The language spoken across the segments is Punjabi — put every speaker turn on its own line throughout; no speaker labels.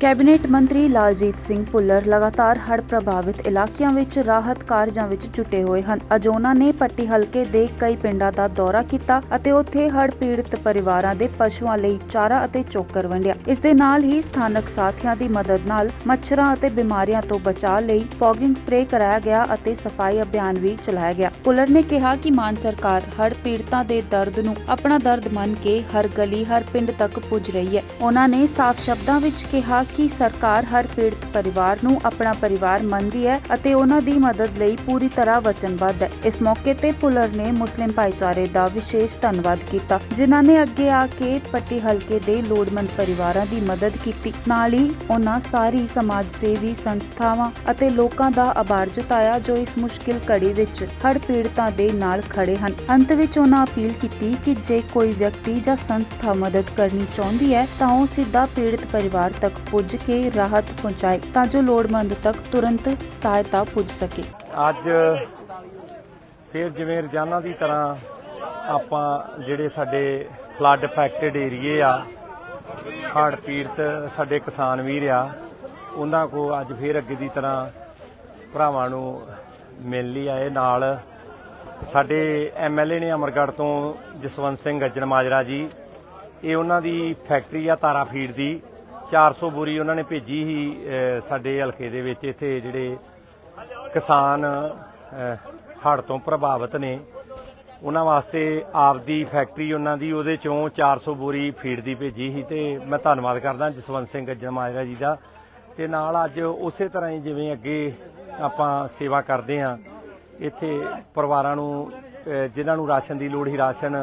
ਕੈਬਨਿਟ ਮੰਤਰੀ ਲਾਲਜੀਤ ਸਿੰਘ ਭੁੱਲਰ ਲਗਾਤਾਰ ਹੜ੍ਹ ਪ੍ਰਭਾਵਿਤ ਇਲਾਕਿਆਂ ਵਿੱਚ ਰਾਹਤ ਕਾਰਜਾਂ ਵਿੱਚ ਜੁਟੇ ਹੋਏ ਹਨ। ਅੱਜ ਉਹਨਾਂ ਨੇ ਪੱਟੀ ਹਲਕੇ ਦੇ ਕਈ ਪਿੰਡਾਂ ਦਾ ਦੌਰਾ ਕੀਤਾ ਅਤੇ ਉੱਥੇ ਹੜ੍ਹ ਪੀੜਤ ਪਰਿਵਾਰਾਂ ਦੇ ਪਸ਼ੂਆਂ ਲਈ ਚਾਰਾ ਅਤੇ ਚੋਕਰ ਵੰਡਿਆ। ਇਸ ਦੇ ਨਾਲ ਹੀ ਸਥਾਨਕ ਸਾਥੀਆਂ ਦੀ ਮਦਦ ਨਾਲ ਮੱਛਰਾਂ ਅਤੇ ਬਿਮਾਰੀਆਂ ਤੋਂ ਬਚਾਅ ਲਈ ਫੌਗਿੰਗ ਸਪਰੇਅ ਕਰਾਇਆ ਗਿਆ ਅਤੇ ਸਫ਼ਾਈ ਅਭਿਆਨ ਵੀ ਚਲਾਇਆ ਗਿਆ। ਭੁੱਲਰ ਨੇ ਕਿਹਾ ਕਿ ਮਾਨ ਸਰਕਾਰ ਹੜ੍ਹ ਪੀੜਤਾਂ ਦੇ ਦਰਦ ਨੂੰ ਆਪਣਾ ਦਰਦ ਮੰਨ ਕੇ ਹਰ ਗਲੀ, ਹਰ ਪਿੰਡ ਤੱਕ ਪੁੱਜ ਰਹੀ ਹੈ। ਉਹਨਾਂ ਨੇ ਸਾਫ਼ ਸ਼ਬਦਾਂ ਵਿੱਚ ਕਿਹਾ ਕਿ ਸਰਕਾਰ ਹਰ ਪੀੜਤ ਪਰਿਵਾਰ ਨੂੰ ਆਪਣਾ ਪਰਿਵਾਰ ਮੰਨਦੀ ਹੈ ਅਤੇ ਉਹਨਾਂ ਦੀ ਮਦਦ ਲਈ ਪੂਰੀ ਤਰ੍ਹਾਂ ਵਚਨਬੱਧ ਹੈ। ਇਸ ਮੌਕੇ ਤੇ ਭੁੱਲਰ ਨੇ ਮੁਸਲਿਮ ਭਾਈਚਾਰੇ ਦਾ ਵਿਸ਼ੇਸ਼ ਧੰਨਵਾਦ ਕੀਤਾ, ਜਿਨ੍ਹਾਂ ਨੇ ਅੱਗੇ ਆ ਕੇ ਪੱਟੀ ਹਲਕੇ ਦੇ ਲੋੜਵੰਦ ਪਰਿਵਾਰਾਂ ਦੀ ਮਦਦ ਕੀਤੀ। ਨਾਲ ਹੀ ਉਹਨਾਂ ਸਾਰੀ ਸਮਾਜ ਸੇਵੀ ਸੰਸਥਾਵਾਂ ਅਤੇ ਲੋਕਾਂ ਦਾ ਆਭਾਰ ਜਤਾਇਆ, ਜੋ ਇਸ ਮੁਸ਼ਕਿਲ ਘੜੀ ਵਿੱਚ ਹੜ੍ਹ ਪੀੜਤਾਂ ਦੇ ਨਾਲ ਖੜੇ ਹਨ। ਅੰਤ ਵਿੱਚ ਉਹਨਾਂ ਅਪੀਲ ਕੀਤੀ ਕਿ ਜੇ ਕੋਈ ਵਿਅਕਤੀ ਜਾਂ ਸੰਸਥਾ ਮਦਦ ਕਰਨੀ ਚਾਹੁੰਦੀ ਹੈ, ਤਾਂ ਉਹ ਸਿੱਧਾ ਪੀੜਤ ਪਰਿਵਾਰ ਤੱਕ ਪੁੱਜ ਕੇ ਰਾਹਤ ਪਹੁੰਚਾਏ ਤਾਂ ਜੋ ਲੋੜਵੰਦ ਤੱਕ ਤੁਰੰਤ ਸਹਾਇਤਾ ਪੁੱਜ ਸਕੇ।
ਅੱਜ ਫਿਰ ਜਿਵੇਂ ਰੋਜ਼ਾਨਾ ਦੀ ਤਰ੍ਹਾਂ ਆਪਾਂ ਜਿਹੜੇ ਸਾਡੇ ਫਲੱਡ ਅਫੈਕਟਡ ਏਰੀਏ ਆ, ਹੜ੍ਹ ਪੀੜਤ ਸਾਡੇ ਕਿਸਾਨ ਵੀਰ ਆ, ਉਹਨਾਂ ਕੋ ਅੱਜ ਫਿਰ ਅੱਗੇ ਦੀ ਤਰ੍ਹਾਂ ਭਰਾਵਾਂ ਨੂੰ ਮਿਲ ਲਈ ਆਏ ਨਾਲ। ਸਾਡੇ ਐਮਐਲਏ ਨੇ ਅਮਰਗੜ੍ਹ ਤੋਂ ਜਸਵੰਤ ਸਿੰਘ ਗੱਜਣ ਮਾਜਰਾ ਜੀ, ਇਹ ਉਹਨਾਂ ਦੀ ਫੈਕਟਰੀ ਆ ਤਾਰਾ ਫੀਡ ਦੀ। 400 ਬੋਰੀ ਉਹਨਾਂ ਨੇ ਭੇਜੀ ਸੀ ਸਾਡੇ ਹਲਕੇ ਦੇ ਵਿੱਚ। ਇੱਥੇ ਜਿਹੜੇ ਕਿਸਾਨ ਹੜ੍ਹ ਤੋਂ ਪ੍ਰਭਾਵਿਤ ਨੇ ਉਹਨਾਂ ਵਾਸਤੇ ਆਪਦੀ ਫੈਕਟਰੀ ਉਹਨਾਂ ਦੀ ਉਹਦੇ ਚੋਂ 400 ਬੋਰੀ ਫੀਡ ਦੀ ਭੇਜੀ ਸੀ ਤੇ ਮੈਂ ਧੰਨਵਾਦ ਕਰਦਾ ਜਸਵੰਤ ਸਿੰਘ ਗੱਜਣ ਮਾਜਰਾ ਜੀ ਦਾ। ਤੇ ਨਾਲ ਅੱਜ ਉਸੇ ਤਰ੍ਹਾਂ ਹੀ ਜਿਵੇਂ ਅੱਗੇ ਆਪਾਂ ਸੇਵਾ ਕਰਦੇ ਹਾਂ ਇੱਥੇ ਪਰਿਵਾਰਾਂ ਨੂੰ ਅਹ, ਜਿਨ੍ਹਾਂ ਨੂੰ ਰਾਸ਼ਨ ਦੀ ਲੋੜ ਹੀ ਰਾਸ਼ਨ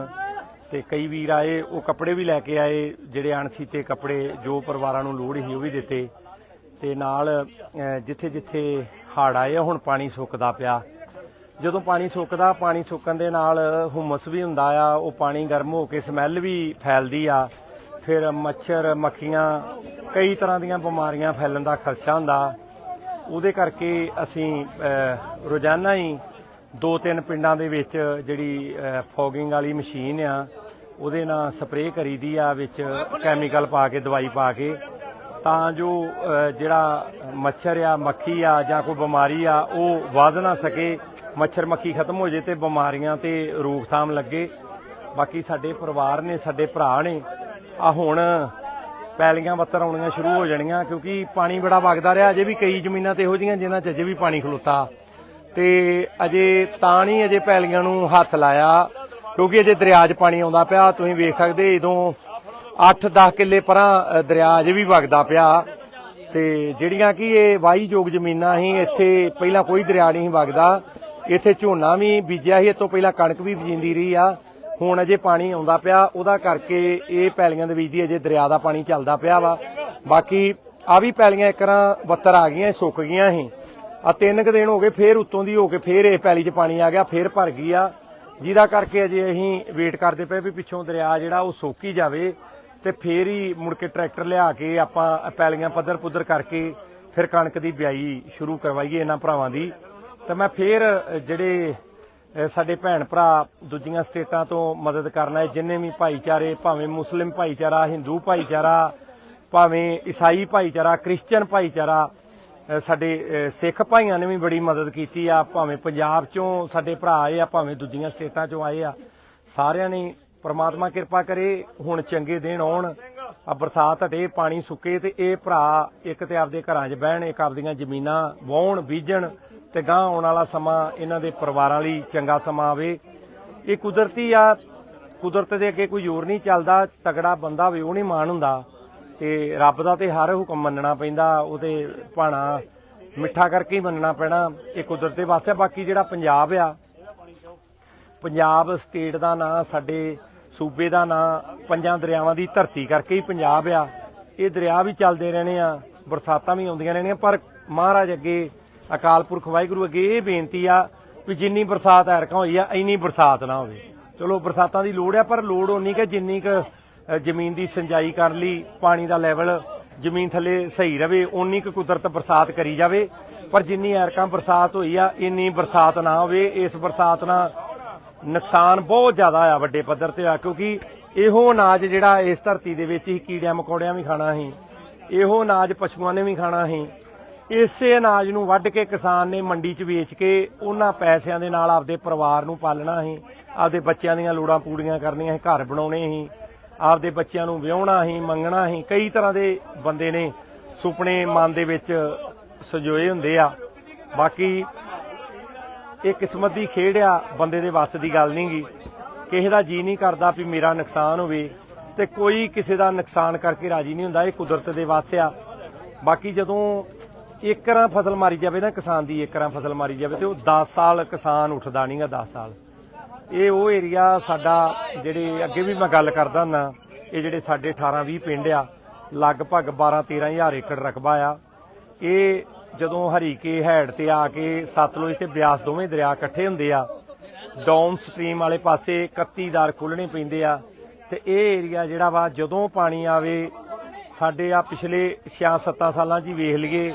ਤੇ ਕਈ ਵੀਰ ਆਏ ਉਹ ਕੱਪੜੇ ਵੀ ਲੈ ਕੇ ਆਏ ਜਿਹੜੇ ਅਣਸੀਤੇ ਕੱਪੜੇ ਜੋ ਪਰਿਵਾਰਾਂ ਨੂੰ ਲੋੜ ਸੀ ਉਹ ਵੀ ਦਿੱਤੇ। ਤੇ ਨਾਲ ਜਿੱਥੇ ਜਿੱਥੇ ਹੜ੍ਹ ਆਏ ਆ, ਹੁਣ ਪਾਣੀ ਸੁੱਕਦਾ ਪਿਆ। ਜਦੋਂ ਪਾਣੀ ਸੁੱਕਦਾ ਪਾਣੀ ਸੁੱਕਣ ਦੇ ਨਾਲ ਹੁਮਸ ਵੀ ਹੁੰਦਾ ਆ ਉਹ ਪਾਣੀ ਗਰਮ ਹੋ ਕੇ ਸਮੈਲ ਵੀ ਫੈਲਦੀ ਆ। ਫਿਰ ਮੱਛਰ ਮੱਖੀਆਂ ਕਈ ਤਰ੍ਹਾਂ ਦੀਆਂ ਬਿਮਾਰੀਆਂ ਫੈਲਣ ਦਾ ਖਦਸ਼ਾ ਹੁੰਦਾ। ਉਹਦੇ ਕਰਕੇ ਅਸੀਂ ਰੋਜ਼ਾਨਾ ਹੀ ਦੋ ਤਿੰਨ ਪਿੰਡਾਂ ਦੇ ਵਿੱਚ ਜਿਹੜੀ ਫੋਗਿੰਗ ਵਾਲੀ ਮਸ਼ੀਨ ਆ, ਉਹਦੇ ਨਾਲ ਸਪਰੇਅ ਕਰੀਦੀ ਆ, ਵਿੱਚ ਕੈਮੀਕਲ ਪਾ ਕੇ, ਦਵਾਈ ਪਾ ਕੇ। ਤਾਂ ਜੋ ਜਿਹੜਾ ਮੱਛਰ ਆ, ਮੱਖੀ ਆ ਜਾਂ ਕੋਈ ਬਿਮਾਰੀ ਆ, ਉਹ ਵੱਧ ਨਾ ਸਕੇ, ਮੱਛਰ ਮੱਖੀ ਖਤਮ ਹੋ ਜੇ ਤੇ ਬਿਮਾਰੀਆਂ ਤੇ ਰੋਕਥਾਮ ਲੱਗੇ। ਬਾਕੀ ਸਾਡੇ ਪਰਿਵਾਰ ਨੇ, ਸਾਡੇ ਭਰਾ ਨੇ, ਆ ਹੁਣ ਪੈਲੀਆਂ ਬੱਤਰ ਆਉਣੀਆਂ ਸ਼ੁਰੂ ਹੋ ਜਾਣੀਆਂ, ਕਿਉਂਕਿ ਪਾਣੀ ਬੜਾ ਵਗਦਾ ਰਿਹਾ। ਅਜੇ ਵੀ ਕਈ ਜ਼ਮੀਨਾਂ ਤੇ ਇਹੋ ਜਿਹੀਆਂ, ਜਿਨ੍ਹਾਂ 'ਚ ਅਜੇ ਵੀ ਪਾਣੀ ਖਲੋਤਾ। ਤੇ ਅਜੇ ਤਾਂ ਨਹੀਂ ਅਜੇ ਪੈਲੀਆਂ ਨੂੰ ਹੱਥ ਲਾਇਆ, ਕਿਉਂਕਿ ਅਜੇ ਦਰਿਆ 'ਚ ਪਾਣੀ ਆਉਂਦਾ ਪਿਆ। ਤੁਸੀਂ ਵੇਖ ਸਕਦੇ ਇਦੋਂ 8-10 ਕਿੱਲੇ ਪਰਾਂ ਦਰਿਆ ਅਜੇ ਵੀ ਵਗਦਾ ਪਿਆ। ਤੇ ਜਿਹੜੀਆਂ ਕਿ ਇਹ ਵਾਹੀਯੋਗ ਜ਼ਮੀਨਾਂ ਸੀ, ਇੱਥੇ ਪਹਿਲਾਂ ਕੋਈ ਦਰਿਆ ਨਹੀਂ ਵਗਦਾ। ਇੱਥੇ ਝੋਨਾ ਵੀ ਬੀਜਿਆ ਸੀ ਇਹ ਤੋਂ ਪਹਿਲਾਂ ਕਣਕ ਵੀ ਬੀਜੀਂਦੀ ਰਹੀ ਆ। ਹੁਣ ਅਜੇ ਪਾਣੀ ਆਉਂਦਾ ਪਿਆ, ਉਹਦਾ ਕਰਕੇ ਇਹ ਪੈਲੀਆਂ ਦੇ ਵਿੱਚ ਦੀ ਅਜੇ ਦਰਿਆ ਦਾ ਪਾਣੀ ਚੱਲਦਾ ਪਿਆ ਵਾ। ਬਾਕੀ ਆ ਵੀ ਪੈਲੀਆਂ ਇੱਕਰਾਂ ਬੱਤਰ ਆ ਗਈਆਂ, ਸੁੱਕ ਗਈਆਂ ਸੀ। ਆ ਤਿੰਨ ਕੁ ਦਿਨ ਹੋ ਗਏ, ਫੇਰ ਉੱਤੋਂ ਦੀ ਹੋ ਕੇ ਫੇਰ ਇਹ ਪੈਲੀ 'ਚ ਪਾਣੀ ਆ ਗਿਆ, ਫੇਰ ਭਰ ਗਈ ਆ। ਜਿਹਦਾ ਕਰਕੇ ਅਜੇ ਅਸੀਂ ਵੇਟ ਕਰਦੇ ਪਏ ਵੀ ਪਿੱਛੋਂ ਦਰਿਆ ਜਿਹੜਾ ਉਹ ਸੋਕੀ ਜਾਵੇ ਤੇ ਫੇਰ ਹੀ ਮੁੜ ਕੇ ਟਰੈਕਟਰ ਲਿਆ ਕੇ ਆਪਾਂ ਪੈਲੀਆਂ ਪੱਧਰ ਪੁੱਧਰ ਕਰਕੇ ਫਿਰ ਕਣਕ ਦੀ ਬਿਆਈ ਸ਼ੁਰੂ ਕਰਵਾਈਏ ਇਹਨਾਂ ਭਰਾਵਾਂ ਦੀ। ਤਾਂ ਮੈਂ ਫੇਰ ਜਿਹੜੇ ਸਾਡੇ ਭੈਣ ਭਰਾ ਦੂਜੀਆਂ ਸਟੇਟਾਂ ਤੋਂ ਮਦਦ ਕਰਨਾ ਹੈ ਜਿੰਨੇ ਵੀ ਭਾਈਚਾਰੇ, ਭਾਵੇਂ ਮੁਸਲਿਮ ਭਾਈਚਾਰਾ, ਹਿੰਦੂ ਭਾਈਚਾਰਾ, ਭਾਵੇਂ ਈਸਾਈ ਭਾਈਚਾਰਾ ਕ੍ਰਿਸਚੀਅਨ ਭਾਈਚਾਰਾ ਸਾਡੇ ਸਿੱਖ ਭਾਈਆਂ ਨੇ ਵੀ ਬੜੀ ਮਦਦ ਕੀਤੀ ਆ, ਭਾਵੇਂ ਪੰਜਾਬ ਚੋਂ ਸਾਡੇ ਭਰਾ ਆਏ ਆ, ਭਾਵੇਂ ਦੂਜੀਆਂ ਸਟੇਟਾਂ ਚੋਂ ਆਏ ਆ। ਸਾਰਿਆਂ ਨੇ ਪ੍ਰਮਾਤਮਾ ਕਿਰਪਾ ਕਰੇ, ਹੁਣ ਚੰਗੇ ਦਿਨ ਆਉਣ, ਆ ਬਰਸਾਤ ਹਟੇ, ਪਾਣੀ ਸੁੱਕੇ ਤੇ ਇਹ ਭਰਾ ਇੱਕ ਤੇ ਆਪਦੇ ਘਰਾਂ 'ਚ ਬਹਿਣ, ਇੱਕ ਆਪਦੀਆਂ ਜ਼ਮੀਨਾਂ ਵਾਹਣ, ਬੀਜਣ ਤੇ ਗਾਂ ਆਉਣ ਵਾਲਾ ਸਮਾਂ ਇਹਨਾਂ ਦੇ ਪਰਿਵਾਰਾਂ ਲਈ ਚੰਗਾ ਸਮਾਂ ਆਵੇ। ਇਹ ਕੁਦਰਤੀ ਆ, ਕੁਦਰਤ ਦੇ ਅੱਗੇ ਕੋਈ ਜ਼ੋਰ ਨਹੀਂ ਚੱਲਦਾ, ਤਗੜਾ ਬੰਦਾ ਹੋਵੇ, ਉਹ ਨਹੀਂ ਮਾਣ ਹੁੰਦਾ। ਤੇ ਰੱਬ ਦਾ ਤੇ ਹਰ ਹੁਕਮ ਮੰਨਣਾ ਪੈਂਦਾ, ਉਹਦੇ ਭਾਣਾ ਮਿੱਠਾ ਕਰਕੇ ਹੀ ਮੰਨਣਾ ਪੈਣਾ, ਇਹ ਕੁਦਰਤ ਦੇ ਵਾਸਤੇ ਬਾਕੀ ਜਿਹੜਾ ਪੰਜਾਬ ਆ, ਪੰਜਾਬ ਸਟੇਟ ਦਾ ਨਾਂ, ਸਾਡੇ ਸੂਬੇ ਦਾ ਨਾਂ, ਪੰਜਾਂ ਦਰਿਆਵਾਂ ਦੀ ਧਰਤੀ ਕਰਕੇ ਹੀ ਪੰਜਾਬ ਆ। ਇਹ ਦਰਿਆ ਵੀ ਚੱਲਦੇ ਰਹਿਣੇ ਆ, ਬਰਸਾਤਾਂ ਵੀ ਆਉਂਦੀਆਂ ਰਹਿਣੀਆਂ ਪਰ ਮਹਾਰਾਜ ਅੱਗੇ, ਅਕਾਲ ਪੁਰਖ ਵਾਹਿਗੁਰੂ ਅੱਗੇ ਇਹ ਬੇਨਤੀ ਆ ਵੀ ਜਿੰਨੀ ਬਰਸਾਤ ਐਰਕਾਂ ਹੋਈ ਆ, ਇੰਨੀ ਬਰਸਾਤ ਨਾ ਹੋਵੇ। ਚਲੋ, ਬਰਸਾਤਾਂ ਦੀ ਲੋੜ ਆ, ਪਰ ਲੋੜ ਉਨੀ ਕਿ ਜਿੰਨੀ ਕੁ ਜ਼ਮੀਨ ਦੀ ਸਿੰਜਾਈ ਕਰਨ ਲਈ, ਪਾਣੀ ਦਾ ਲੈਵਲ ਜ਼ਮੀਨ ਥੱਲੇ ਸਹੀ ਰਵੇ ਉਨੀ ਕੁ ਕੁਦਰਤ ਬਰਸਾਤ ਕਰੀ ਜਾਵੇ। ਪਰ ਜਿੰਨੀ ਐਰਕਾਂ ਬਰਸਾਤ ਹੋਈ ਆ, ਇੰਨੀ ਬਰਸਾਤ ਨਾ ਹੋਵੇ, ਇਸ ਬਰਸਾਤ ਨਾਲ ਨੁਕਸਾਨ ਬਹੁਤ ਜ਼ਿਆਦਾ ਆ ਵੱਡੇ ਪੱਧਰ ਤੇ ਆ, ਕਿਉਂਕਿ ਇਹੋ ਅਨਾਜ ਜਿਹੜਾ ਇਸ ਧਰਤੀ ਦੇ ਵਿੱਚ ਹੀ ਕੀੜਿਆਂ ਮਕੌੜਿਆਂ ਵੀ ਖਾਣਾ ਸੀ, ਇਹੋ ਅਨਾਜ ਪਸ਼ੂਆਂ ਨੇ ਵੀ ਖਾਣਾ ਸੀ। ਇਸੇ ਅਨਾਜ ਨੂੰ ਵੱਢ ਕੇ ਕਿਸਾਨ ਨੇ ਮੰਡੀ 'ਚ ਵੇਚ ਕੇ ਉਹਨਾਂ ਪੈਸਿਆਂ ਦੇ ਨਾਲ ਆਪਦੇ ਪਰਿਵਾਰ ਨੂੰ ਪਾਲਣਾ ਸੀ, ਆਪਦੇ ਬੱਚਿਆਂ ਦੀਆਂ ਲੋੜਾਂ ਪੂਰੀਆਂ ਕਰਨੀਆਂ ਸੀ, ਘਰ ਬਣਾਉਣੇ ਸੀ। ਆਪਦੇ ਬੱਚਿਆਂ ਨੂੰ ਵਿਆਹਣਾ ਹੀ, ਮੰਗਣਾ ਸੀ ਕਈ ਤਰ੍ਹਾਂ ਦੇ ਬੰਦੇ ਨੇ ਸੁਪਨੇ ਮਨ ਦੇ ਵਿੱਚ ਸਜੋਏ ਹੁੰਦੇ ਆ। ਬਾਕੀ ਇਹ ਕਿਸਮਤ ਦੀ ਖੇਡ ਆ, ਬੰਦੇ ਦੇ ਵੱਸ ਦੀ ਗੱਲ ਨਹੀਂਗੀ ਕਿਸੇ ਦਾ ਜੀ ਨਹੀਂ ਕਰਦਾ ਵੀ ਮੇਰਾ ਨੁਕਸਾਨ ਹੋਵੇ ਤੇ ਕੋਈ ਕਿਸੇ ਦਾ ਨੁਕਸਾਨ ਕਰਕੇ ਰਾਜੀ ਨਹੀਂ ਹੁੰਦਾ, ਇਹ ਕੁਦਰਤ ਦੇ ਵੱਸ ਆ। ਬਾਕੀ ਜਦੋਂ ਏਕਰਾਂ ਫਸਲ ਮਾਰੀ ਜਾਵੇ ਨਾ ਕਿਸਾਨ ਦੀ ਏਕਰਾਂ ਫਸਲ ਮਾਰੀ ਜਾਵੇ ਤੇ ਉਹ 10 ਸਾਲ ਕਿਸਾਨ ਉੱਠਦਾ ਨਹੀਂਗਾ 10 ਸਾਲ। ਇਹ ਉਹ ਏਰੀਆ ਸਾਡਾ ਜਿਹੜੇ ਅੱਗੇ ਵੀ ਮੈਂ ਗੱਲ ਕਰਦਾ ਨਾ ਇਹ ਜਿਹੜੇ ਸਾਡੇ 18 20 ਪਿੰਡ ਆ, ਲਗਭਗ 12 13 ਹਜ਼ਾਰ ਏਕੜ ਰਕਬਾ ਆ। ਇਹ ਜਦੋਂ ਹਰੀਕੇ ਹੈਡ ਤੇ ਆ ਕੇ ਸਤਲੁਜ ਤੇ ਬਿਆਸ ਦੋਵੇਂ ਦਰਿਆ ਇਕੱਠੇ ਹੁੰਦੇ ਆ, ਡਾਊਨ ਸਟਰੀਮ ਵਾਲੇ ਪਾਸੇ 31 ਦਰ ਪੈਂਦੇ ਆ ਤੇ ਇਹ ਏਰੀਆ ਜਿਹੜਾ ਵਾ ਜਦੋਂ ਪਾਣੀ ਆਵੇ, ਸਾਡੇ ਆ ਪਿਛਲੇ 6-7 ਸਾਲਾਂ 'ਚ ਹੀ ਵੇਖ ਲਈਏ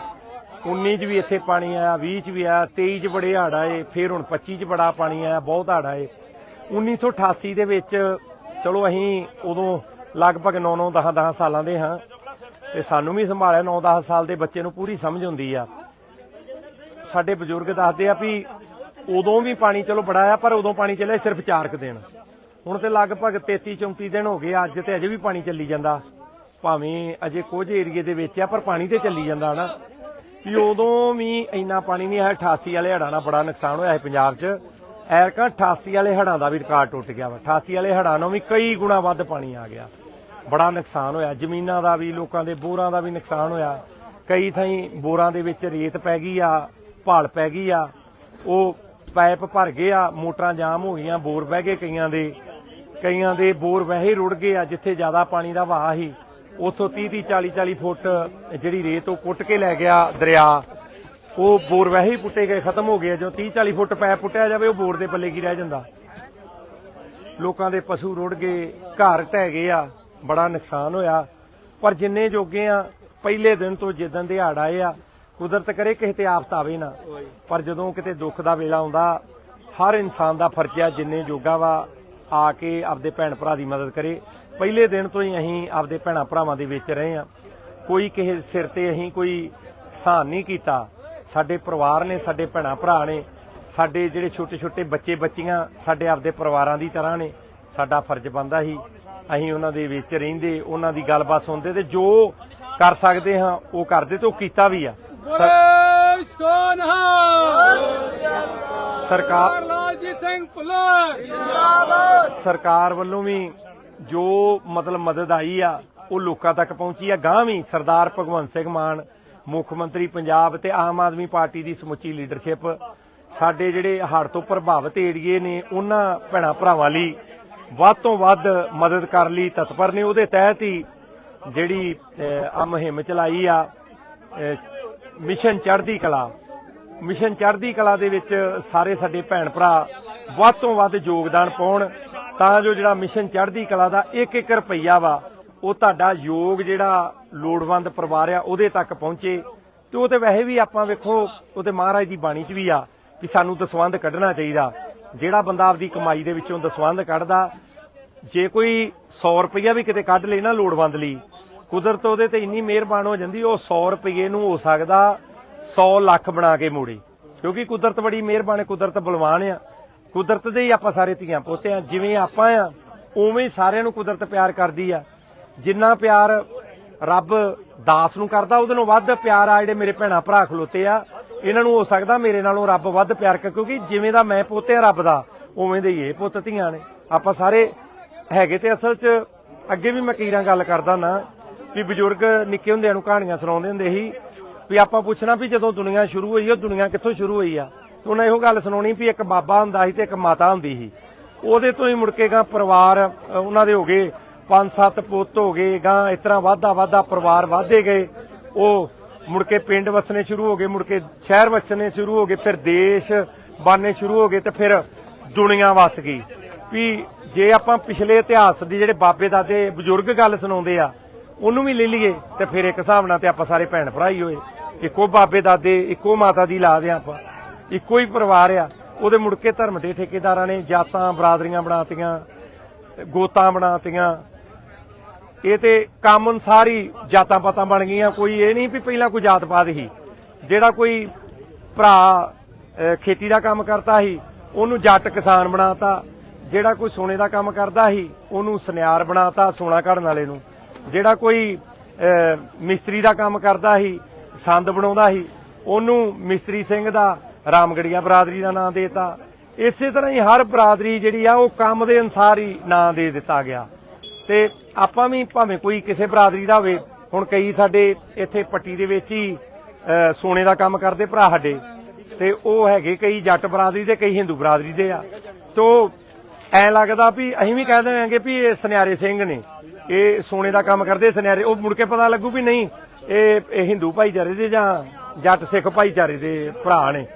19 'ਚ ਵੀ ਇੱਥੇ ਪਾਣੀ ਆਇਆ 20 'ਚ ਵੀ ਆਇਆ 23 'ਚ ਬੜੇ ਹੜ੍ਹ ਆਏ, ਫਿਰ ਹੁਣ 25 'ਚ ਬੜਾ ਪਾਣੀ ਆਇਆ, ਬਹੁਤ ਹੜ੍ਹ ਆਏ। 1988 ਦੇ ਵਿੱਚ ਚਲੋ ਅਸੀਂ ਉਦੋਂ ਲਗਭਗ 9-9 10-10 ਸਾਲਾਂ ਦੇ ਹਾਂ ਤੇ ਸਾਨੂੰ ਵੀ ਸੰਭਾਲਿਆ 9-10 ਸਾਲ ਦੇ ਬੱਚੇ ਨੂੰ ਪੂਰੀ ਸਮਝ ਹੁੰਦੀ ਆ। ਸਾਡੇ ਬਜ਼ੁਰਗ ਦੱਸਦੇ ਆ ਵੀ ਉਦੋਂ ਵੀ ਪਾਣੀ ਚਲੋ ਬੜਾ ਆ, ਪਰ ਉਦੋਂ ਪਾਣੀ ਚੱਲਿਆ ਸਿਰਫ 4 ਕੁ ਦਿਨ। ਹੁਣ ਤੇ ਲਗਭਗ 33 34 ਦਿਨ ਹੋ ਗਏ, ਅੱਜ ਤੇ ਅਜੇ ਵੀ ਪਾਣੀ ਚੱਲੀ ਜਾਂਦਾ। ਭਾਵੇਂ ਅਜੇ ਕੁਝ ਏਰੀਏ ਦੇ ਵਿੱਚ ਆ, ਪਰ ਪਾਣੀ ਤੇ ਚੱਲੀ ਜਾਂਦਾ ਨਾ ਵੀ ਉਦੋਂ ਵੀ ਇੰਨਾ ਪਾਣੀ ਨਹੀਂ ਆਇਆ 88 ਵਾਲੇ ਹੜਾਂ ਨਾਲ ਬੜਾ ਨੁਕਸਾਨ ਹੋਇਆ ਹੈ ਪੰਜਾਬ 'ਚ। ਐਰਕਾ 88 ਵਾਲੇ ਹੜਾਂ ਦਾ ਵੀ ਰਿਕਾਰਡ ਟੁੱਟ ਗਿਆ ਵਾ। 88 ਵਾਲੇ ਹੜਾਂ ਨਾਲੋਂ ਵੀ ਕਈ ਗੁਣਾ ਵੱਧ ਪਾਣੀ ਆ ਗਿਆ। ਬੜਾ ਨੁਕਸਾਨ ਹੋਇਆ। ਜ਼ਮੀਨਾਂ ਦਾ ਵੀ, ਲੋਕਾਂ ਦੇ ਬੋਰਾਂ ਦਾ ਵੀ ਨੁਕਸਾਨ ਹੋਇਆ। ਕਈ ਥਾਈਂ ਬੋਰਾਂ ਦੇ ਵਿੱਚ ਰੇਤ ਪੈ ਗਈ ਆ, ਭਾਲ ਪੈ ਗਈ ਆ। ਉਹ ਪਾਈਪ ਭਰ ਗਏ ਆ, ਮੋਟਰਾਂ ਜਾਮ ਹੋ ਗਈਆਂ, ਬੋਰ ਬਹਿ ਗਏ ਕਈਆਂ ਦੇ। ਕਈਆਂ ਦੇ ਬੋਰ ਵੈਸੇ ਰੁੜ ਗਏ ਆ, ਜਿੱਥੇ ਜ਼ਿਆਦਾ ਪਾਣੀ ਦਾ ਵਹਾਅ ਸੀ। ਉਥੋਂ 30 30 40 40 ਫੁੱਟ ਜਿਹੜੀ ਰੇਤ ਉਹ ਕੁੱਟ ਕੇ ਲੈ ਗਿਆ ਦਰਿਆ। ਉਹ ਬੋਰ ਵੈਸੇ ਹੀ ਪੁੱਟੇ ਗਏ, ਖਤਮ ਹੋ ਗਏ ਜੋ 30 40 ਫੁੱਟ ਪੈਪ ਪੁੱਟਿਆ ਜਾਵੇ, ਉਹ ਬੋਰ ਦੇ ਪੱਲੇ ਕੀ ਰਹਿ ਜਾਂਦਾ? ਲੋਕਾਂ ਦੇ ਪਸ਼ੂ ਰੁੜ ਗਏ, ਘਰ ਢਹਿ ਗਏ ਆ, ਬੜਾ ਨੁਕਸਾਨ ਹੋਇਆ। ਪਰ ਜਿੰਨੇ ਜੋਗੇ ਆ, ਪਹਿਲੇ ਦਿਨ ਤੋਂ ਜਿੱਦਣ ਦੇ ਹੜ੍ਹ ਆਏ ਆ, ਕੁਦਰਤ ਕਰੇ ਕਿਸੇ ਤੇ ਆਫਤ ਆਵੇ ਨਾ। ਪਰ ਜਦੋਂ ਕਿਤੇ ਦੁੱਖ ਦਾ ਵੇਲਾ ਆਉਂਦਾ, ਹਰ ਇਨਸਾਨ ਦਾ ਫਰਜ਼ ਆ, ਜਿੰਨੇ ਜੋਗਾ ਵਾ, ਆ ਕੇ ਆਪਦੇ ਭੈਣ ਭਰਾ ਦੀ ਮਦਦ ਕਰੇ। ਪਹਿਲੇ ਦਿਨ ਤੋਂ ਹੀ ਅਸੀਂ ਆਪਦੇ ਭੈਣਾ ਭਰਾਵਾਂ ਦੇ ਵਿੱਚ ਰਹੇ ਆ ਕੋਈ ਕਿਸੇ ਸਿਰ ਤੇ ਅਸੀਂ ਕੋਈ ਸਹਾਨ ਨਹੀਂ ਕੀਤਾ। ਸਾਡੇ ਪਰਿਵਾਰ ਨੇ ਸਾਡੇ ਭੈਣਾ ਭਰਾ ਨੇ ਸਾਡੇ ਜਿਹੜੇ ਛੋਟੇ ਛੋਟੇ ਬੱਚੇ ਬੱਚੀਆਂ ਸਾਡੇ ਆਪਦੇ ਪਰਿਵਾਰਾਂ ਦੀ ਤਰ੍ਹਾਂ ਨੇ ਸਾਡਾ ਫਰਜ਼ ਬਣਦਾ ਸੀ। ਅਸੀਂ ਉਹਨਾਂ ਦੇ ਵਿੱਚ ਰਹਿੰਦੇ ਉਹਨਾਂ ਦੀ ਗੱਲਬਾਤ ਸੁਣਦੇ ਤੇ ਜੋ ਕਰ ਸਕਦੇ ਹਾਂ ਉਹ ਕਰਦੇ ਤੇ ਉਹ ਕੀਤਾ ਵੀ ਆ। ਸਰਕਾਰ
ਲਾਲਜੀਤ ਸਿੰਘ ਭੁੱਲਰ।
ਸਰਕਾਰ ਵੱਲੋਂ ਵੀ ਜੋ ਮਤਲਬ ਮਦਦ ਆਈ ਆ, ਉਹ ਲੋਕਾਂ ਤੱਕ ਪਹੁੰਚੀ ਆ। ਗਾਂ ਵੀ ਸਰਦਾਰ ਭਗਵੰਤ ਸਿੰਘ ਮਾਨ, ਮੁੱਖ ਮੰਤਰੀ ਪੰਜਾਬ ਤੇ ਆਮ ਆਦਮੀ ਪਾਰਟੀ ਦੀ ਸਮੁੱਚੀ ਲੀਡਰਸ਼ਿਪ, ਸਾਡੇ ਜਿਹੜੇ ਹੜ੍ਹ ਤੋਂ ਪ੍ਰਭਾਵਿਤ ਏਰੀਏ ਨੇ, ਉਹਨਾਂ ਭੈਣਾ ਭਰਾਵਾਂ ਲਈ ਵੱਧ ਤੋਂ ਵੱਧ ਮਦਦ ਕਰਨ ਲਈ ਤਤਪਰ ਨੇ। ਉਹਦੇ ਤਹਿਤ ਹੀ ਜਿਹੜੀ ਆ ਮੁਹਿੰਮ ਚਲਾਈ ਆ ਮਿਸ਼ਨ ਚੜ੍ਹਦੀ ਕਲਾ। ਮਿਸ਼ਨ ਚੜ੍ਹਦੀ ਕਲਾ ਦੇ ਵਿੱਚ ਸਾਰੇ ਸਾਡੇ ਭੈਣ ਭਰਾ ਵੱਧ ਤੋਂ ਵੱਧ ਯੋਗਦਾਨ ਪਾਉਣ, ਤਾਂ ਜੋ ਜਿਹੜਾ ਮਿਸ਼ਨ ਚੜ੍ਹਦੀ ਕਲਾ ਦਾ ਇੱਕ ਇੱਕ ਰੁਪਈਆ ਵਾ, ਉਹ ਤੁਹਾਡਾ ਯੋਗ ਜਿਹੜਾ ਲੋੜਵੰਦ ਪਰਿਵਾਰ ਆ, ਉਹਦੇ ਤੱਕ ਪਹੁੰਚੇ। ਤੇ ਉਹ ਤੇ ਵੈਸੇ ਵੀ ਆਪਾਂ ਵੇਖੋ, ਉਹ ਤੇ ਮਹਾਰਾਜ ਦੀ ਬਾਣੀ 'ਚ ਵੀ ਆ ਕਿ ਸਾਨੂੰ ਦਸਵੰਧ ਕੱਢਣਾ ਚਾਹੀਦਾ। ਜਿਹੜਾ ਬੰਦਾ ਆਪਦੀ ਕਮਾਈ ਦੇ ਵਿੱਚੋਂ ਦਸਵੰਧ ਕੱਢਦਾ, ਜੇ ਕੋਈ 100 ਰੁਪਈਆ ਵੀ ਕਿਤੇ ਕੱਢ ਲੇ ਨਾ ਲੋੜਵੰਦ ਲਈ, ਕੁਦਰਤ ਉਹਦੇ ਤੇ ਇੰਨੀ ਮਿਹਰਬਾਨ ਹੋ ਜਾਂਦੀ, ਉਹ 100 ਰੁਪਏ ਨੂੰ ਹੋ ਸਕਦਾ 100 ਲੱਖ ਬਣਾ ਕੇ ਮੋੜੇ। ਕਿਉਂਕਿ ਕੁਦਰਤ ਬੜੀ ਮਿਹਰਬਾਨ ਹੈ, ਕੁਦਰਤ ਬਲਵਾਨ ਆ। ਕੁਦਰਤ ਦੇ ਹੀ ਆਪਾਂ ਸਾਰੇ ਧੀਆਂ ਪੋਤੇ ਆ, ਜਿਵੇਂ ਆਪਾਂ ਆ, ਉਵੇਂ ਹੀ ਸਾਰਿਆਂ ਨੂੰ ਕੁਦਰਤ ਪਿਆਰ ਕਰਦੀ ਆ। ਜਿੰਨਾ ਪਿਆਰ ਰੱਬ ਦਾਸ ਨੂੰ ਕਰਦਾ, ਉਹਦੇ ਨਾਲੋਂ ਵੱਧ ਪਿਆਰ ਆ ਜਿਹੜੇ ਮੇਰੇ ਭੈਣਾ ਭਰਾ ਖਲੋਤੇ ਆ। ਇਹਨਾਂ ਨੂੰ ਹੋ ਸਕਦਾ ਮੇਰੇ ਨਾਲੋਂ ਰੱਬ ਵੱਧ ਪਿਆਰ ਕਰ, ਕਿਉਂਕਿ ਜਿਵੇਂ ਦਾ ਮੈਂ ਪੋਤੇ ਆ, ਰੱਬ ਦਾ, ਉਵੇਂ ਦੇ ਇਹ ਪੁੱਤ ਧੀਆਂ ਨੇ। ਆਪਾਂ ਸਾਰੇ ਹੈਗੇ ਤੇ ਅਸਲ 'ਚ ਅੱਗੇ ਵੀ ਮੈਂ ਕੀਰਾਂ ਗੱਲ ਕਰਦਾ ਨਾ, ਵੀ ਬਜ਼ੁਰਗ ਨਿੱਕੇ ਹੁੰਦਿਆਂ ਨੂੰ ਕਹਾਣੀਆਂ ਸੁਣਾਉਂਦੇ ਹੁੰਦੇ ਸੀ, ਵੀ ਆਪਾਂ ਪੁੱਛਣਾ ਵੀ ਜਦੋਂ ਦੁਨੀਆ ਸ਼ੁਰੂ ਹੋਈ, ਉਹ ਦੁਨੀਆ ਕਿੱਥੋਂ ਸ਼ੁਰੂ ਹੋਈ ਆ? ਉਹਨਾਂ ਇਹੋ ਗੱਲ ਸੁਣਾਉਣੀ ਵੀ ਇੱਕ ਬਾਬਾ ਹੁੰਦਾ ਸੀ ਤੇ ਇੱਕ ਮਾਤਾ ਹੁੰਦੀ ਸੀ। ਉਹਦੇ ਤੋਂ ਹੀ ਮੁੜ ਕੇ ਗਾਂ ਪਰਿਵਾਰ ਉਹਨਾਂ ਦੇ ਹੋ ਗਏ, ਪੰਜ ਸੱਤ ਪੁੱਤ ਹੋ ਗਏ ਗਾਂ ਇਸ ਤਰ੍ਹਾਂ ਵਾਧਾ ਵਾਧਾ ਪਰਿਵਾਰ ਵਧਦੇ ਗਏ। ਉਹ ਮੁੜ ਕੇ ਪਿੰਡ ਵਸਣੇ ਸ਼ੁਰੂ ਹੋ ਗਏ, ਮੁੜ ਕੇ ਸ਼ਹਿਰ ਵਸਣੇ ਸ਼ੁਰੂ ਹੋ ਗਏ, ਫਿਰ ਦੇਸ਼ ਬਣਨੇ ਸ਼ੁਰੂ ਹੋ ਗਏ ਤੇ ਫਿਰ ਦੁਨੀਆ ਵਸ ਗਈ। ਵੀ ਜੇ ਆਪਾਂ ਪਿਛਲੇ ਇਤਿਹਾਸ ਦੀ ਜਿਹੜੇ ਬਾਬੇ ਦਾਦੇ ਬਜ਼ੁਰਗ ਗੱਲ ਸੁਣਾਉਂਦੇ ਆ, ਉਹਨੂੰ ਵੀ ਲੈ ਲਈਏ ਤੇ ਫਿਰ ਇੱਕ ਹਿਸਾਬ ਨਾਲ ਤੇ ਆਪਾਂ ਸਾਰੇ ਭੈਣ ਭਰਾ ਹੀ ਹੋਏ। ਇੱਕੋ ਬਾਬੇ ਦਾਦੇ, ਇੱਕੋ ਮਾਤਾ ਦੀ ਲਾਦ ਆ ਆਪਾਂ। ਇੱਕੋ ਹੀ ਪਰਿਵਾਰ ਆ। ਉਹਦੇ ਮੁੜ ਕੇ ਧਰਮ ਦੇ ਠੇਕੇਦਾਰਾਂ ਨੇ ਜਾਤਾਂ, ਬਰਾਦਰੀਆਂ ਬਣਾਤੀਆਂ, ਗੋਤਾਂ ਬਣਾਤੀਆਂ। ਇਹ ਤੇ ਕੰਮ ਅਨੁਸਾਰ ਹੀ ਜਾਤਾਂ ਪਾਤਾਂ ਬਣ ਗਈਆਂ। ਕੋਈ ਇਹ ਨਹੀਂ ਵੀ ਪਹਿਲਾਂ ਕੋਈ ਜਾਤ ਪਾਤ ਹੀ ਜਿਹੜਾ ਕੋਈ ਭਰਾ ਖੇਤੀ ਦਾ ਕੰਮ ਕਰਦਾ ਸੀ, ਉਹਨੂੰ ਜੱਟ ਕਿਸਾਨ ਬਣਾਤਾ। ਜਿਹੜਾ ਕੋਈ ਸੋਨੇ ਦਾ ਕੰਮ ਕਰਦਾ ਸੀ, ਉਹਨੂੰ ਸੁਨਿਆਰ ਬਣਾਤਾ, ਸੋਨਾ ਘੜਨ ਵਾਲੇ ਨੂੰ। ਜਿਹੜਾ ਕੋਈ ਮਿਸਤਰੀ ਦਾ ਕੰਮ ਕਰਦਾ ਸੀ, ਸੰਦ ਬਣਾਉਂਦਾ ਸੀ, ਉਹਨੂੰ ਮਿਸਤਰੀ ਸਿੰਘ ਦਾ ਰਾਮਗੜੀਆ ਬਰਾਦਰੀ ਦਾ ਨਾਂ ਦੇਤਾ। ਇਸੇ ਤਰ੍ਹਾਂ ਹੀ ਹਰ ਬਰਾਦਰੀ ਜਿਹੜੀ ਆ, ਉਹ ਕੰਮ ਦੇ ਅਨਸਾਰ ਹੀ ਨਾਂ ਦੇ ਦਿੱਤਾ ਗਿਆ। ਤੇ ਆਪਾਂ ਵੀ ਭਾਵੇਂ ਕੋਈ ਕਿਸੇ ਬਰਾਦਰੀ ਦਾ ਹੋਵੇ, ਹੁਣ ਕਈ ਸਾਡੇ ਇੱਥੇ ਪੱਟੀ ਦੇ ਵਿੱਚ ਹੀ ਸੋਨੇ ਦਾ ਕੰਮ ਕਰਦੇ ਭਰਾ ਸਾਡੇ। ਤੇ ਉਹ ਹੈਗੇ ਕਈ ਜੱਟ ਬਰਾਦਰੀ ਦੇ, ਕਈ ਹਿੰਦੂ ਬਰਾਦਰੀ ਦੇ ਆ। ਤੋ ਐ ਲੱਗਦਾ ਵੀ ਅਸੀਂ ਵੀ ਕਹਿ ਦੇਵਾਂਗੇ ਵੀ ਇਹ ਸੁਨਿਆਰੇ ਸਿੰਘ ਨੇ। ਇਹ ਸੋਨੇ ਦਾ ਕੰਮ ਕਰਦੇ ਸੁਨਿਆਰੇ। ਉਹ ਮੁੜ ਕੇ ਪਤਾ ਲੱਗੂ ਵੀ ਨਹੀਂ ਇਹ ਹਿੰਦੂ ਭਾਈਚਾਰੇ ਦੇ ਜਾਂ ਜੱਟ ਸਿੱਖ ਭਾਈਚਾਰੇ ਦੇ ਭਰਾ ਨੇ।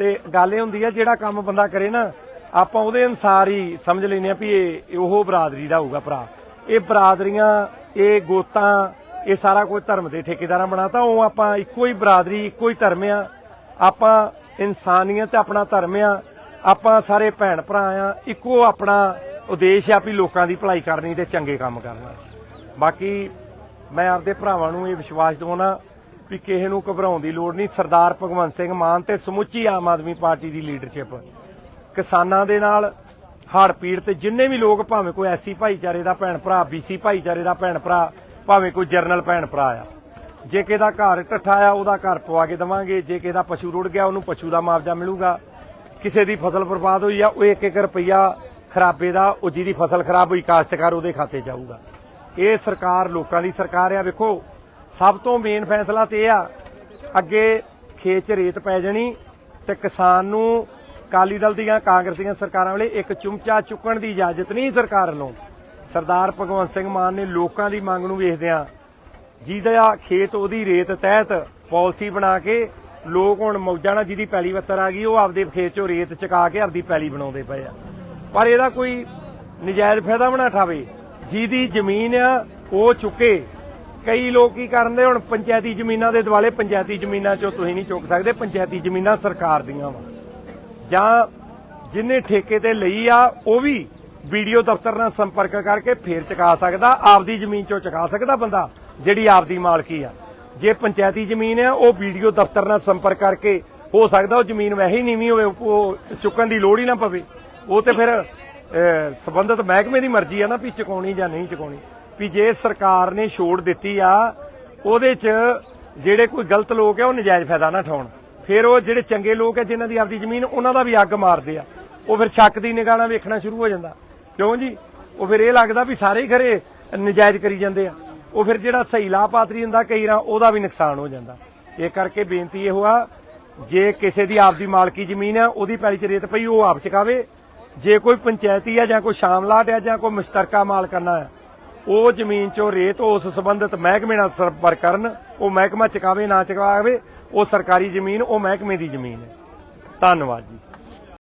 ਤੇ ਗੱਲ ਇਹ ਹੁੰਦੀ ਆ, ਜਿਹੜਾ ਕੰਮ ਬੰਦਾ ਕਰੇ ਨਾ, ਆਪਾਂ ਉਹਦੇ ਅਨਸਾਰ ਹੀ ਸਮਝ ਲੈਨੇ ਆ ਵੀ ਇਹ, ਉਹ ਬਰਾਦਰੀ ਦਾ ਹੋਊਗਾ ਭਰਾ। ਇਹ ਬਰਾਦਰੀਆਂ, ਇਹ ਗੋਤਾਂ, ਇਹ ਸਾਰਾ ਕੁਝ ਧਰਮ ਦੇ ਠੇਕੇਦਾਰਾਂ ਬਣਾਤਾ ਉਹ ਆਪਾਂ ਇੱਕੋ ਹੀ ਬਰਾਦਰੀ, ਇੱਕੋ ਹੀ ਧਰਮ ਆ। ਆਪਾਂ ਇਨਸਾਨੀਅਤ ਆਪਣਾ ਧਰਮ ਆ। ਆਪਾਂ ਸਾਰੇ ਭੈਣ ਭਰਾ ਆ। ਇੱਕੋ ਆਪਣਾ ਉਦੇਸ਼ ਆ ਵੀ ਲੋਕਾਂ ਦੀ ਭਲਾਈ ਕਰਨੀ ਤੇ ਚੰਗੇ ਕੰਮ ਕਰਨਾ। ਬਾਕੀ ਮੈਂ ਆਪਦੇ ਭਰਾਵਾਂ ਨੂੰ ਇਹ ਵਿਸ਼ਵਾਸ ਦਿਵਾਉਣਾ ਵੀ ਕਿਸੇ ਨੂੰ ਘਬਰਾਉਣ ਦੀ ਲੋੜ ਨਹੀਂ। ਸਰਦਾਰ ਭਗਵੰਤ ਸਿੰਘ ਮਾਨ ਤੇ ਸਮੁੱਚੀ ਆਮ ਆਦਮੀ ਪਾਰਟੀ ਦੀ ਲੀਡਰਸ਼ਿਪ ਕਿਸਾਨਾਂ ਦੇ ਨਾਲ ਹੜ ਪੀੜਤ ਜਿੰਨੇ ਵੀ ਲੋਕ, ਭਾਵੇਂ ਕੋਈ ਐਸੀ ਭਾਈਚਾਰੇ ਦਾ ਭੈਣ ਭਰਾ, ਬੀਸੀ ਭਾਈਚਾਰੇ ਦਾ ਭੈਣ ਭਰਾ, ਭਾਵੇਂ ਕੋਈ ਜਰਨਲ ਭੈਣ ਭਰਾ ਆ। ਜੇ ਕਿਸੇ ਦਾ ਘਰ ਟੱਠਾ ਆ, ਉਹਦਾ ਘਰ ਪਵਾ ਕੇ ਦਵਾਂਗੇ। ਜੇ ਕਿਸੇ ਦਾ ਪਸ਼ੂ ਰੁੜ ਗਿਆ, ਉਹਨੂੰ ਪਸ਼ੂ ਦਾ ਮੁਆਵਜ਼ਾ ਮਿਲੂਗਾ। ਕਿਸੇ ਦੀ ਫਸਲ ਬਰਬਾਦ ਹੋਈ ਆ, ਉਹ ਇੱਕ ਇੱਕ ਰੁਪਈਆ ਖਰਾਬੇ ਦਾ, ਉਹ ਜਿਹਦੀ ਫਸਲ ਖਰਾਬ ਹੋਈ, ਕਾਸ਼ਤਕਾਰ ਉਹਦੇ ਖਾਤੇ ਜਾਊਗਾ ਇਹ ਸਰਕਾਰ ਲੋਕਾਂ ਦੀ ਸਰਕਾਰ ਆ। ਵੇਖੋ ਸਭ ਤੋਂ ਮੇਨ ਫੈਸਲਾ ਤੇ ਇਹ ਆ, ਅੱਗੇ ਖੇਤ 'ਚ ਰੇਤ ਪੈ ਜਾਣੀ ਤੇ ਕਿਸਾਨ ਨੂੰ ਕਾਲੀ ਦਲ ਦੀਆਂ, ਕਾਂਗਰਸ ਦੀਆਂ ਸਰਕਾਰਾਂ ਵੇਲੇ ਇੱਕ ਚੁੰਮਚਾ ਚੁੱਕਣ ਦੀ ਇਜਾਜ਼ਤ ਨਹੀਂ ਸਰਕਾਰ ਨੂੰ ਸਰਦਾਰ ਭਗਵੰਤ ਸਿੰਘ ਮਾਨ ਨੇ ਲੋਕਾਂ ਦੀ ਮੰਗ ਨੂੰ ਵੇਖਦਿਆਂ ਜਿਹਦਾ ਖੇਤ ਉਹਦੀ ਰੇਤ ਤਹਿਤ ਪਾਲਿਸੀ ਬਣਾ ਕੇ ਲੋਕ ਹੁਣ ਮੌਜਾਂ ਨਾਲ ਜਿਹਦੀ ਪੈਲੀ ਵੱਤਰ ਆ ਗਈ, ਉਹ ਆਪਦੇ ਖੇਤ ਚੋਂ ਰੇਤ ਚਕਾ ਕੇ ਆਪਦੀ ਪੈਲੀ ਬਣਾਉਂਦੇ ਪਏ ਆ। ਪਰ ਇਹਦਾ ਕੋਈ ਨਜਾਇਜ਼ ਫਾਇਦਾ ਬਣਾ ਠਾਵੇ ਜਿਹਦੀ ਜ਼ਮੀਨ ਆ, ਉਹ ਚੁੱਕੇ। ਕਈ ਲੋਕ ਕੀ ਕਰਦੇ ਹੁਣ ਪੰਚਾਇਤੀ ਜ਼ਮੀਨਾਂ ਦੇ ਦਿਵਾਲੇ ਪੰਚਾਇਤੀ ਜ਼ਮੀਨਾਂ ਚੋਂ ਤੁਸੀਂ ਨਹੀਂ ਚੁੱਕ ਸਕਦੇ ਪੰਚਾਇਤੀ ਜ਼ਮੀਨਾਂ ਸਰਕਾਰ ਦੀਆਂ ਵਾ। ਜਾਂ ਜਿਨੇ ਠੇਕੇ ਤੇ ਲਈ ਆ ਉਹ ਵੀ ਵੀਡੀਓ ਦਫ਼ਤਰ ਨਾਲ ਸੰਪਰਕ ਕਰਕੇ ਫੇਰ ਚੁਕਾ ਸਕਦਾ ਆਪਦੀ ਜ਼ਮੀਨ ਚੋਂ ਚੁਕਾ ਸਕਦਾ ਬੰਦਾ ਜਿਹੜੀ ਆਪਦੀ ਮਾਲਕੀ ਆ। ਜੇ ਪੰਚਾਇਤੀ ਜ਼ਮੀਨ ਆ ਉਹ ਵੀਡੀਓ ਦਫ਼ਤਰ ਨਾਲ ਸੰਪਰਕ ਕਰਕੇ ਹੋ ਸਕਦਾ ਉਹ ਜ਼ਮੀਨ ਵੈਸੇ ਹੀ ਨੀਵੀਂ ਹੋਵੇ ਉਹ ਚੁੱਕਣ ਦੀ ਲੋੜ ਹੀ ਨਾ ਪਵੇ। ਉਹ ਤੇ ਫਿਰ ਅਹ, ਮਹਿਕਮੇ ਦੀ ਮਰਜ਼ੀ ਆ ਨਾ ਵੀ ਚੁਕਾਉਣੀ ਜਾਂ ਨਹੀਂ ਚੁਕਾਉਣੀ। ਵੀ ਜੇ ਸਰਕਾਰ ਨੇ ਛੋੜ ਦਿੱਤੀ ਆ, ਉਹਦੇ 'ਚ ਜਿਹੜੇ ਕੋਈ ਗਲਤ ਲੋਕ ਆ, ਉਹ ਨਜਾਇਜ਼ ਫਾਇਦਾ ਨਾ ਠਾਉਣ ਫਿਰ ਉਹ ਜਿਹੜੇ ਚੰਗੇ ਲੋਕ ਆ, ਜਿਨ੍ਹਾਂ ਦੀ ਆਪਦੀ ਜ਼ਮੀਨ, ਉਹਨਾਂ ਦਾ ਵੀ ਅੱਗ ਮਾਰਦੇ ਆ। ਉਹ ਫਿਰ ਸ਼ੱਕ ਦੀ ਨਿਗਾਹ ਨਾਲ ਵੇਖਣਾ ਸ਼ੁਰੂ ਹੋ ਜਾਂਦਾ। ਕਿਉਂ ਜੀ? ਉਹ ਫਿਰ ਇਹ ਲੱਗਦਾ ਵੀ ਸਾਰੇ ਹੀ ਘਰੇ ਨਜਾਇਜ਼ ਕਰੀ ਜਾਂਦੇ ਆ। ਉਹ ਫਿਰ ਜਿਹੜਾ ਸਹੀ ਲਾਭਪਾਤਰੀ ਹੁੰਦਾ ਕਈ ਵਾਰ, ਉਹਦਾ ਵੀ ਨੁਕਸਾਨ ਹੋ ਜਾਂਦਾ। ਇਹ ਕਰਕੇ ਬੇਨਤੀ ਇਹੋ ਆ, ਜੇ ਕਿਸੇ ਦੀ ਆਪਦੀ ਮਾਲਕੀ ਜ਼ਮੀਨ ਆ, ਉਹਦੀ ਪੈਲੀ 'ਚ ਰੇਤ ਪਈ, ਉਹ ਆਪ ਚਕਾਵੇ। ਜੇ ਕੋਈ ਪੰਚਾਇਤੀ ਆ, ਜਾਂ ਕੋਈ ਸ਼ਾਮਲਾਟ ਆ, ਜਾਂ ਕੋਈ ਮੁਸ਼ਤਰਕਾ ਮਾਲਕਾਨਾ ਆ ਉਹ ਜ਼ਮੀਨ 'ਚੋਂ ਰੇਤ ਉਸ ਸੰਬੰਧਿਤ ਮਹਿਕਮੇ ਨਾਲ ਸੰਪਰਕ ਕਰਨ, ਉਹ ਮਹਿਕਮਾ ਚਕਾਵੇ, ਨਾ ਚਕਾਵੇ, ਉਹ ਸਰਕਾਰੀ ਜ਼ਮੀਨ, ਉਹ ਮਹਿਕਮੇ ਦੀ ਜ਼ਮੀਨ ਹੈ। ਧੰਨਵਾਦ ਜੀ।